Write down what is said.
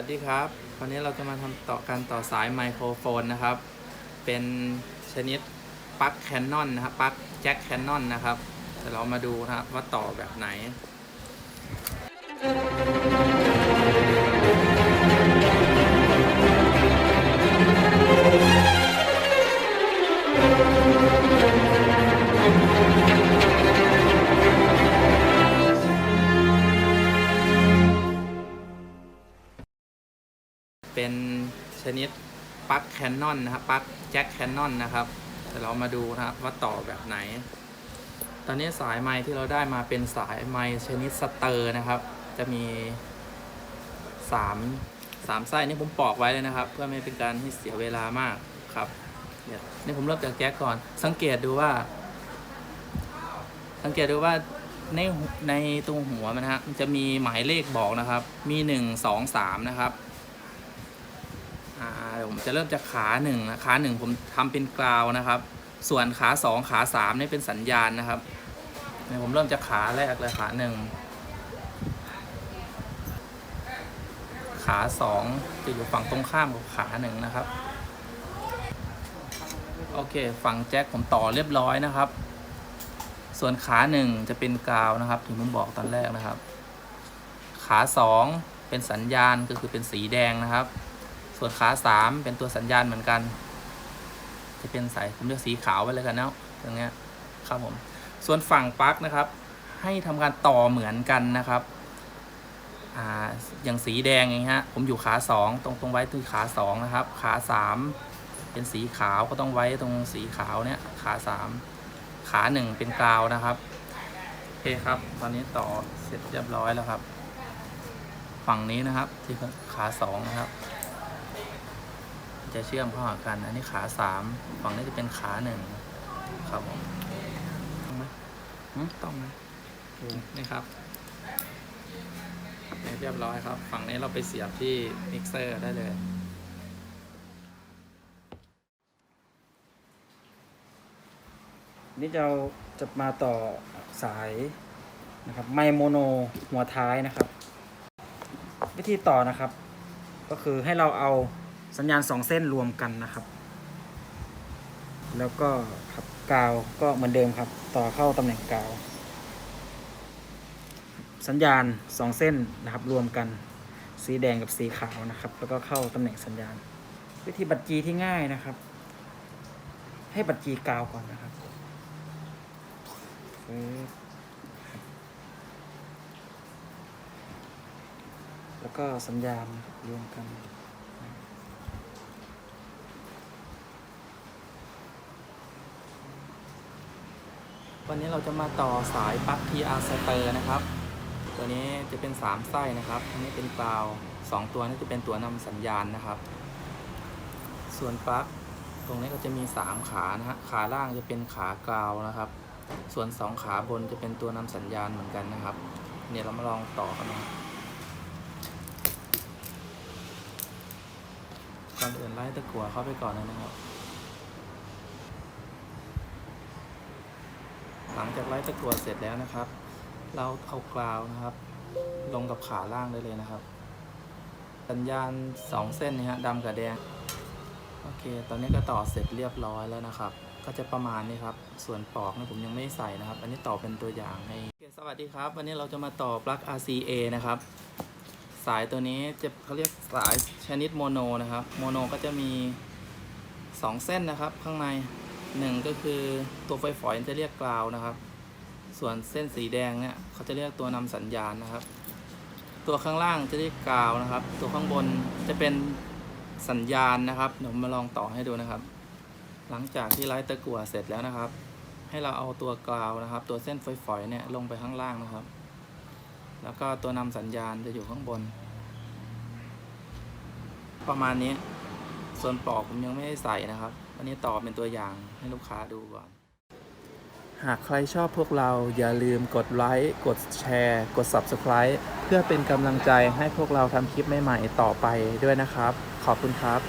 วัสดีครับวันนี้เราจะมาทำต่อการต่อสายไมโครโฟนนะครับ เป็นชนิดปลั๊กแคนนอนนะครับปลั๊กแจ็คแคนนอนนะครับเดี๋ยวเรามาดูนะครับว่าต่อแบบไหน เป็นชนิดปลั๊กแคนนอนนะครับปลั๊กแจ็คแคนนอนนะครับเดี๋ยวเรามาดูนะครับว่าต่อแบบไหน ตอนนี้สายไม้ที่เราได้มาเป็นสายไม้ชนิดสเตอร์นะครับ จะมีสามสามไส้นี่ผมปอกไว้เลยนะครับ เพื่อไม่เป็นการให้เสียเวลามากครับเนี่ยนี่ผมเริ่มจากแจ็คก่อน สังเกตดูว่า สังเกตดูว่าในในตรงหัวมันะฮะมันจะมีหมายเลขบอกนะครับ มีหนึ่งสองสามนะครับ อ่าเดี๋ยวผมจะเริ่มจากขาหนึ่งนะขาหนึ่งผมทำเป็นกราวนะครับ ส่วนขาสองขาสามนี่เป็นสัญญาณนะครับเดี๋ยวผมเริ่มจากขาแรกเลยขาหนึ่งขาสองจะอยู่ฝั่งตรงข้ามกับขาหนึ่งนะครับโอเคฝั่งแจ็คผมต่อเรียบร้อยนะครับ ส่วนขาหนึ่งจะเป็นกาวนะครับที่ผมบอกตอนแรกนะครับ ขาสองเป็นสัญญาณก็คือเป็นสีแดงนะครับ ส่วนขาสามเป็นตัวสัญญาณเหมือนกัน จะเป็นสายผมเรียกสีขาวไปเลยกันเนาะตรงเนี้ยครับผมส่วนฝั่งปลั๊กนะครับ ให้ทำการต่อเหมือนกันนะครับอ่าอย่างสีแดงอย่างนี้ฮะผมอยู่ขาสองตรงตรงไว้ที่ขาสองนะครับ ขาสามเป็นสีขาวก็ต้องไว้ตรงสีขาวเนี้ยขาสามขาหนึ่งเป็นกราวนะครับโอเคครับ ตอนนี้ต่อเสร็จเรียบร้อยแล้วครับ ฝั่งนี้นะครับที่ขาสองนะครับ จะเชื่อมเข้าหากัน อันนี้ขาสามฝั่งนี้จะเป็นขาหนึ่งครับผมต้องไหมต้องไหมนี่ครับเรียบร้อยครับ ฝั่งนี้เราไปเสียบที่มิกเซอร์ได้เลยนี่เราจะมาต่อสายนะครับไมโมโนหัวท้ายนะครับ วิธีต่อนะครับ ก็คือให้เราเอา สัญญาณสองเส้นรวมกันนะครับ แล้วก็ครับกาวก็เหมือนเดิมครับ ต่อเข้าตำแหน่งกาว สัญญาณสองเส้นนะครับ รวมกันสีแดงกับสีขาวนะครับ แล้วก็เข้าตำแหน่งสัญญาณ วิธีบัตรจีที่ง่ายนะครับ ให้บัตรจีกาวก่อนนะครับแล้วก็สัญญาณรวมกัน วันนี้เราจะมาต่อสายปลั๊ก TR s t e r นะครับ ตัวนี้จะเป็น 3 ไส้นะครับอันนี้เป็นกราว 2 ตัวนี้จะเป็นตัวนำสัญญาณนะครับ ส่วนปลั๊กตรงนี้ก็จะมี 3 ขานะฮะขาล่างจะเป็นขากราวนะครับ ส่วน 2 ขาบนจะเป็นตัวนำสัญญาณเหมือนกันนะครับ เนี่ยเรามาลองต่อกันนะก่อนอื่นไล่ตะกั่วเข้าไปก่อนนะครับ หลังจากไล่ตะกั่วเสร็จแล้วนะครับ เราเอากราวนะครับ ลงกับขาล่างได้เลยนะครับ สัญญาณ 2 เส้นนี่ฮะดำกับแดง โอเค ตอนนี้ก็ต่อเสร็จเรียบร้อยแล้วนะครับ ก็จะประมาณนี้ครับ ส่วนปลอกนี่ผมยังไม่ใส่นะครับ อันนี้ต่อเป็นตัวอย่างให้สวัสดีครับ วันนี้เราจะมาต่อปลั๊ก RCA นะครับ สายตัวนี้จะเขาเรียกสายชนิดโมโนนะครับ โมโนก็จะมี 2 เส้นนะครับ ข้างใน หนึ่งก็คือตัวไฟฝอยจะเรียกกราวนะครับ ส่วนเส้นสีแดงเนี่ยเขาจะเรียกตัวนำสัญญาณนะครับ ตัวข้างล่างจะเรียกกราวนะครับ ตัวข้างบนจะเป็นสัญญาณนะครับเดี๋ยวผมมาลองต่อให้ดูนะครับ หลังจากที่ไล่ตะกั่วเสร็จแล้วนะครับ ให้เราเอาตัวกราวนะครับ ตัวเส้นฝอยๆเนี่ยลงไปข้างล่างนะครับ แล้วก็ตัวนำสัญญาณจะอยู่ข้างบน ประมาณนี้ส่วนปลอกผมยังไม่ได้ใส่นะครับ อันนี้ต่อเป็นตัวอย่างให้ลูกค้าดูก่อน หากใครชอบพวกเราอย่าลืมกดไลค์ กดแชร์ กด Subscribe เพื่อเป็นกำลังใจให้พวกเราทำคลิปใหม่ๆต่อไปด้วยนะครับ ขอบคุณครับ